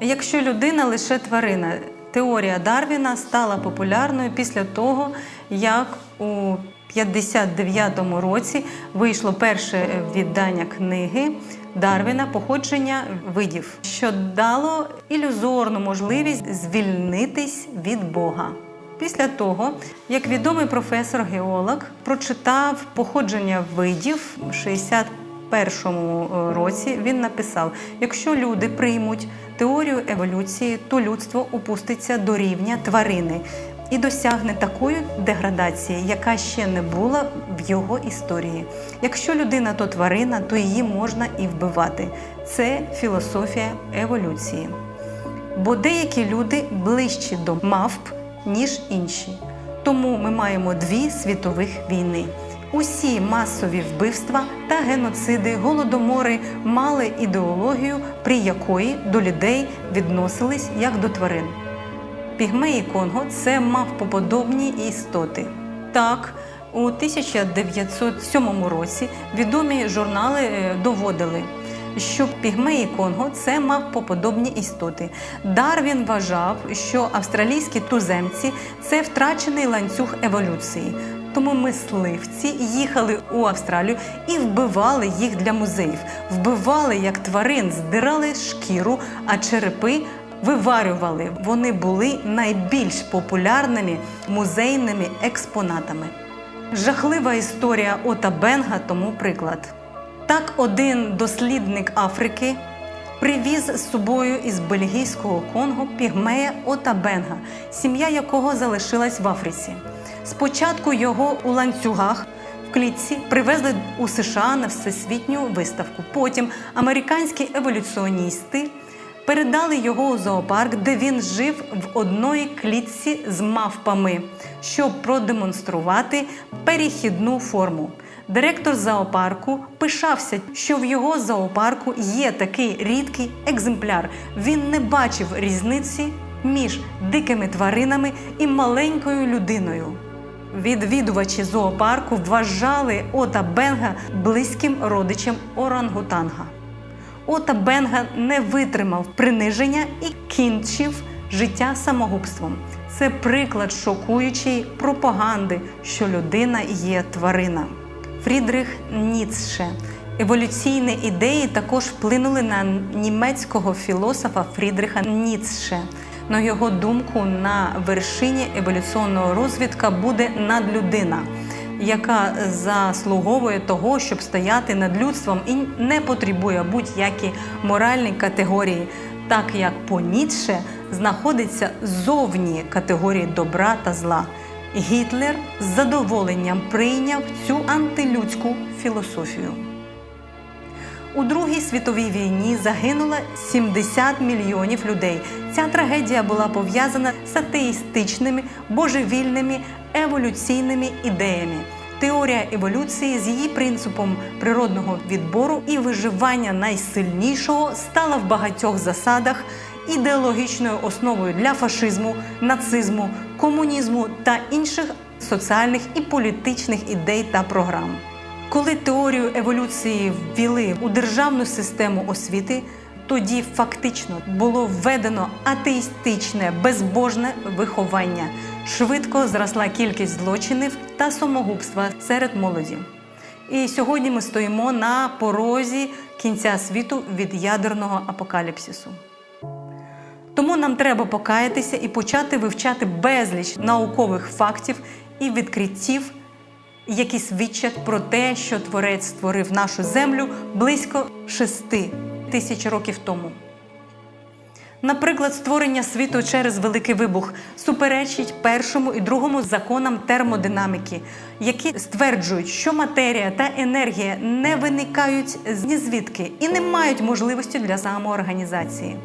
Якщо людина лише тварина, теорія Дарвіна стала популярною після того, як у 59-му році вийшло перше віддання книги Дарвіна Походження видів, що дало ілюзорну можливість звільнитись від Бога. Після того, як відомий професор-геолог прочитав походження видів в 61-му році, він написав: якщо люди приймуть теорію еволюції, то людство опуститься до рівня тварини і досягне такої деградації, яка ще не була в його історії. Якщо людина то тварина, то її можна і вбивати. Це філософія еволюції. Бо деякі люди ближчі до мавп, ніж інші. Тому ми маємо дві світових війни. Усі масові вбивства та геноциди, голодомори мали ідеологію, при якої до людей відносились як до тварин. Пігмеї Конго це мавпоподобні істоти. Так, у 1907 році відомі журнали е, доводили, що пігмеї Конго це мавпоподобні істоти. Дарвін вважав, що австралійські туземці це втрачений ланцюг еволюції. Тому мисливці їхали у Австралію і вбивали їх для музеїв. Вбивали як тварин, здирали шкіру, а черепи виварювали. Вони були найбільш популярними музейними експонатами. Жахлива історія Ота Бенга тому приклад. Так, один дослідник Африки привіз з собою із бельгійського Конго пігмея Ота Бенга, сім'я якого залишилась в Африці. Спочатку його у ланцюгах в клітці привезли у США на всесвітню виставку. Потім американські еволюціоністи передали його у зоопарк, де він жив в одної клітці з мавпами, щоб продемонструвати перехідну форму. Директор зоопарку пишався, що в його зоопарку є такий рідкий екземпляр. Він не бачив різниці між дикими тваринами і маленькою людиною. Відвідувачі зоопарку вважали Ота Бенга близьким родичем орангутанга. Ота Бенга не витримав приниження і кінчив життя самогубством. Це приклад шокуючої пропаганди, що людина є тварина. Фрідрих Ніцше. Еволюційні ідеї також вплинули на німецького філософа Фрідриха Ніцше. На його думку, на вершині еволюційного розвитка буде надлюдина, яка заслуговує того, щоб стояти над людством і не потребує будь-які моральні категорії, так як по Ніцше знаходиться зовні категорії добра та зла. Гітлер з задоволенням прийняв цю антилюдську філософію. У Другій світовій війні загинуло 70 мільйонів людей. Ця трагедія була пов'язана з атеїстичними, божевільними, еволюційними ідеями. Теорія еволюції з її принципом природного відбору і виживання найсильнішого стала в багатьох засадах ідеологічною основою для фашизму, нацизму, комунізму та інших соціальних і політичних ідей та програм. Коли теорію еволюції ввели у державну систему освіти, тоді фактично було введено атеїстичне безбожне виховання. Швидко зросла кількість злочинів та самогубства серед молоді. І сьогодні ми стоїмо на порозі кінця світу від ядерного апокаліпсису. Тому нам треба покаятися і почати вивчати безліч наукових фактів і відкриттів, які свідчать про те, що Творець створив нашу землю близько шести тисяч років тому. Наприклад, створення світу через великий вибух суперечить першому і другому законам термодинаміки, які стверджують, що матерія та енергія не виникають з нізвідки і не мають можливості для самоорганізації.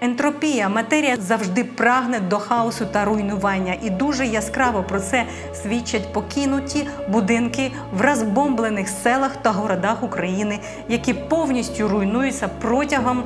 Ентропія, матерія завжди прагне до хаосу та руйнування, і дуже яскраво про це свідчать покинуті будинки в розбомблених селах та городах України, які повністю руйнуються протягом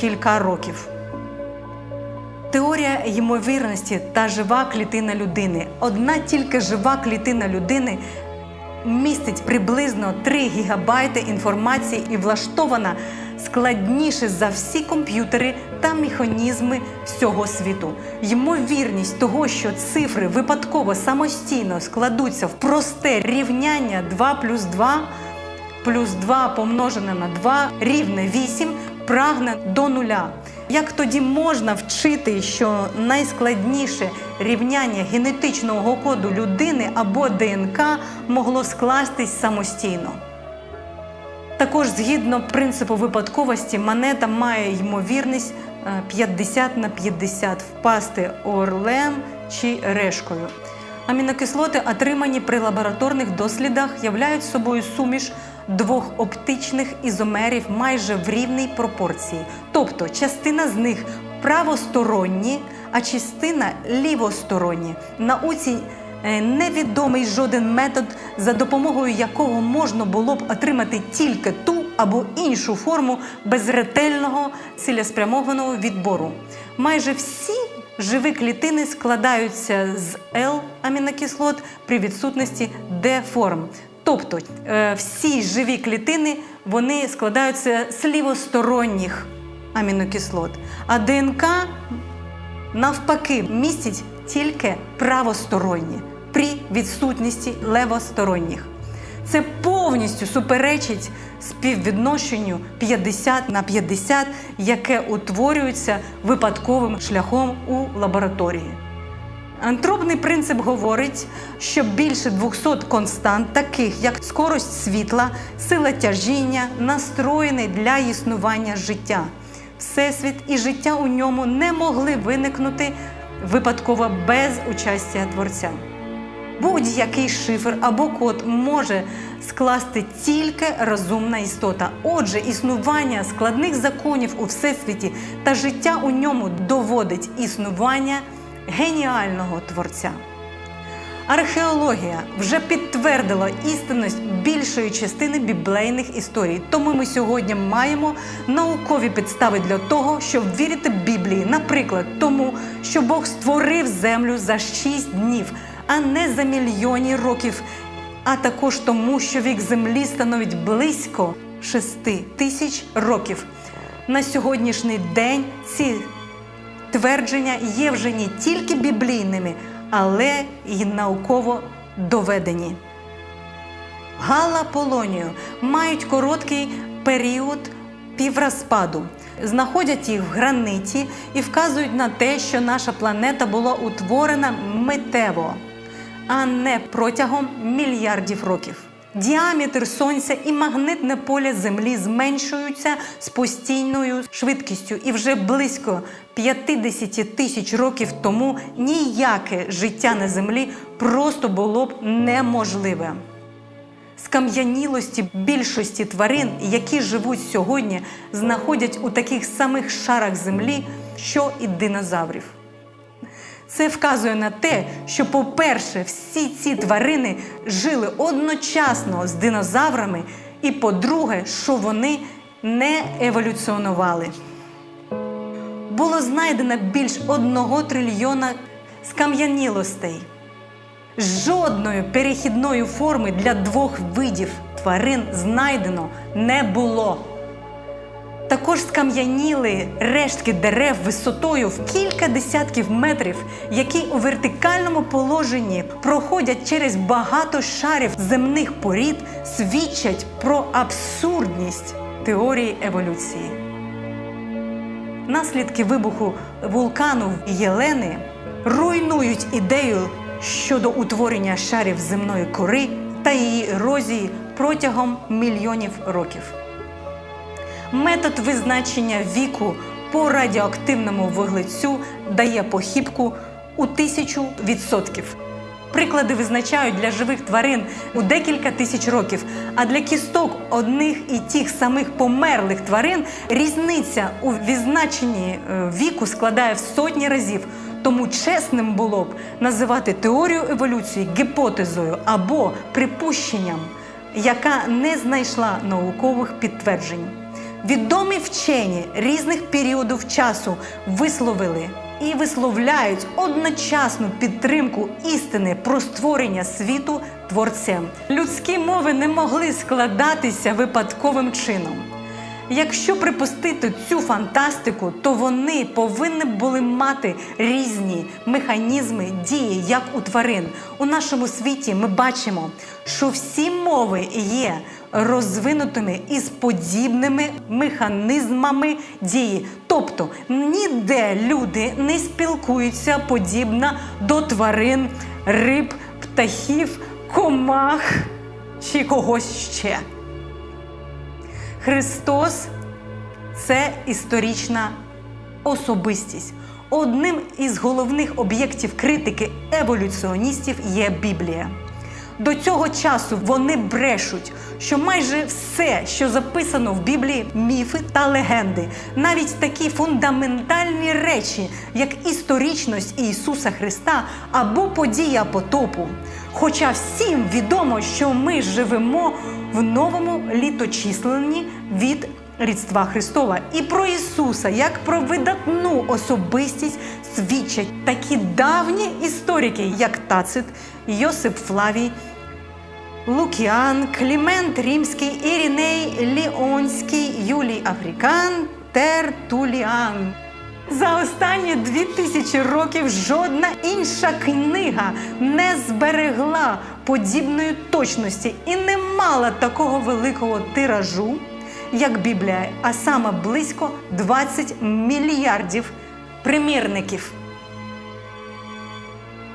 кілька років. Теорія ймовірності та жива клітина людини. Одна тільки жива клітина людини містить приблизно 3 гігабайти інформації і влаштована складніше за всі комп'ютери та механізми всього світу. Ймовірність того, що цифри випадково самостійно складуться в просте рівняння 2 плюс 2 плюс 2 помножене на 2 рівне 8 прагне до нуля. Як тоді можна вчити, що найскладніше рівняння генетичного коду людини або ДНК могло скластись самостійно? Також згідно принципу випадковості, монета має ймовірність е, 50 на 50 впасти орлем чи решкою. Амінокислоти, отримані при лабораторних дослідах, являють собою суміш двох оптичних ізомерів майже в рівній пропорції. Тобто частина з них правосторонні, а частина лівосторонні. Науці е, невідомий жоден метод, за допомогою якого можна було б отримати тільки ту або іншу форму без ретельного цілеспрямованого відбору. Майже всі живі клітини складаються з L-амінокислот при відсутності D-форм. Тобто е, всі живі клітини вони складаються з лівосторонніх амінокислот, а ДНК навпаки містить тільки правосторонні при відсутності левосторонніх. Це повністю суперечить співвідношенню 50 на 50, яке утворюється випадковим шляхом у лабораторії. Антропний принцип говорить, що більше 200 констант, таких як скорость світла, сила тяжіння, настроєний для існування життя. Всесвіт і життя у ньому не могли виникнути випадково без участя творця. Будь-який шифр або код може скласти тільки розумна істота. Отже, існування складних законів у всесвіті та життя у ньому доводить існування геніального творця. Археологія вже підтвердила істинність більшої частини біблейних історій. Тому ми сьогодні маємо наукові підстави для того, щоб вірити Біблії, наприклад, тому, що Бог створив землю за шість днів, а не за мільйони років, а також тому, що вік землі становить близько шести тисяч років. На сьогоднішній день ці твердження є вже не тільки біблійними, але й науково доведені. Гала Полонію мають короткий період піврозпаду. Знаходять їх в граниті і вказують на те, що наша планета була утворена митево, а не протягом мільярдів років. Діаметр сонця і магнитне поле Землі зменшуються з постійною швидкістю, і вже близько 50 тисяч років тому ніяке життя на землі просто було б неможливе. Скам'янілості більшості тварин, які живуть сьогодні, знаходять у таких самих шарах землі, що і динозаврів. Це вказує на те, що, по-перше, всі ці тварини жили одночасно з динозаврами, і по-друге, що вони не еволюціонували. Було знайдено більш одного трильйона скам'янілостей. Жодної перехідної форми для двох видів тварин знайдено не було. Також скам'яніли рештки дерев висотою в кілька десятків метрів, які у вертикальному положенні проходять через багато шарів земних порід, свідчать про абсурдність теорії еволюції. Наслідки вибуху вулкану Єлени руйнують ідею щодо утворення шарів земної кори та її ерозії протягом мільйонів років. Метод визначення віку по радіоактивному вуглецю дає похибку у тисячу відсотків. Приклади визначають для живих тварин у декілька тисяч років, а для кісток одних і тих самих померлих тварин різниця у відзначенні е, віку складає в сотні разів. Тому чесним було б називати теорію еволюції гіпотезою або припущенням, яка не знайшла наукових підтверджень. Відомі вчені різних періодів часу висловили і висловляють одночасну підтримку істини про створення світу творцем. Людські мови не могли складатися випадковим чином. Якщо припустити цю фантастику, то вони повинні були мати різні механізми дії, як у тварин. У нашому світі ми бачимо, що всі мови є розвинутими із подібними механізмами дії. Тобто ніде люди не спілкуються подібно до тварин, риб, птахів, комах чи когось ще. Христос це історична особистість. Одним із головних об'єктів критики еволюціоністів є Біблія. До цього часу вони брешуть, що майже все, що записано в Біблії, міфи та легенди, навіть такі фундаментальні речі, як історичність Ісуса Христа або подія потопу. Хоча всім відомо, що ми живемо в новому літочисленні від Різдва Христова і про Ісуса як про видатну особистість свідчать такі давні історики, як Тацит, Йосип Флавій, Лукіан, Клімент Римський, Іріней Ліонський, Юлій Африкан, Тертуліан. За останні дві тисячі років жодна інша книга не зберегла подібної точності і не мала такого великого тиражу, як Біблія, а саме близько 20 мільярдів примірників.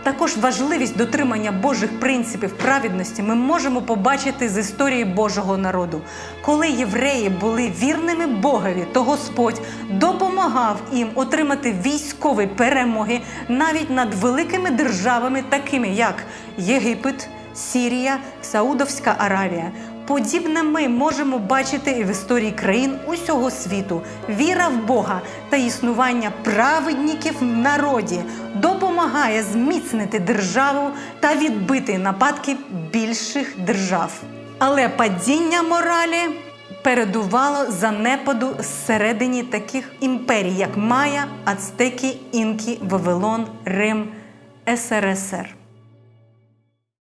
Також важливість дотримання Божих принципів праведності ми можемо побачити з історії Божого народу. Коли євреї були вірними Богові, то Господь допомагав їм отримати військові перемоги навіть над великими державами, такими як Єгипет, Сірія, Саудовська Аравія. Подібне ми можемо бачити і в історії країн усього світу. Віра в Бога та існування праведників в народі допомагає зміцнити державу та відбити нападки більших держав. Але падіння моралі передувало занепаду зсередині таких імперій, як Майя, Ацтеки, Інки, Вавилон, Рим, СРСР.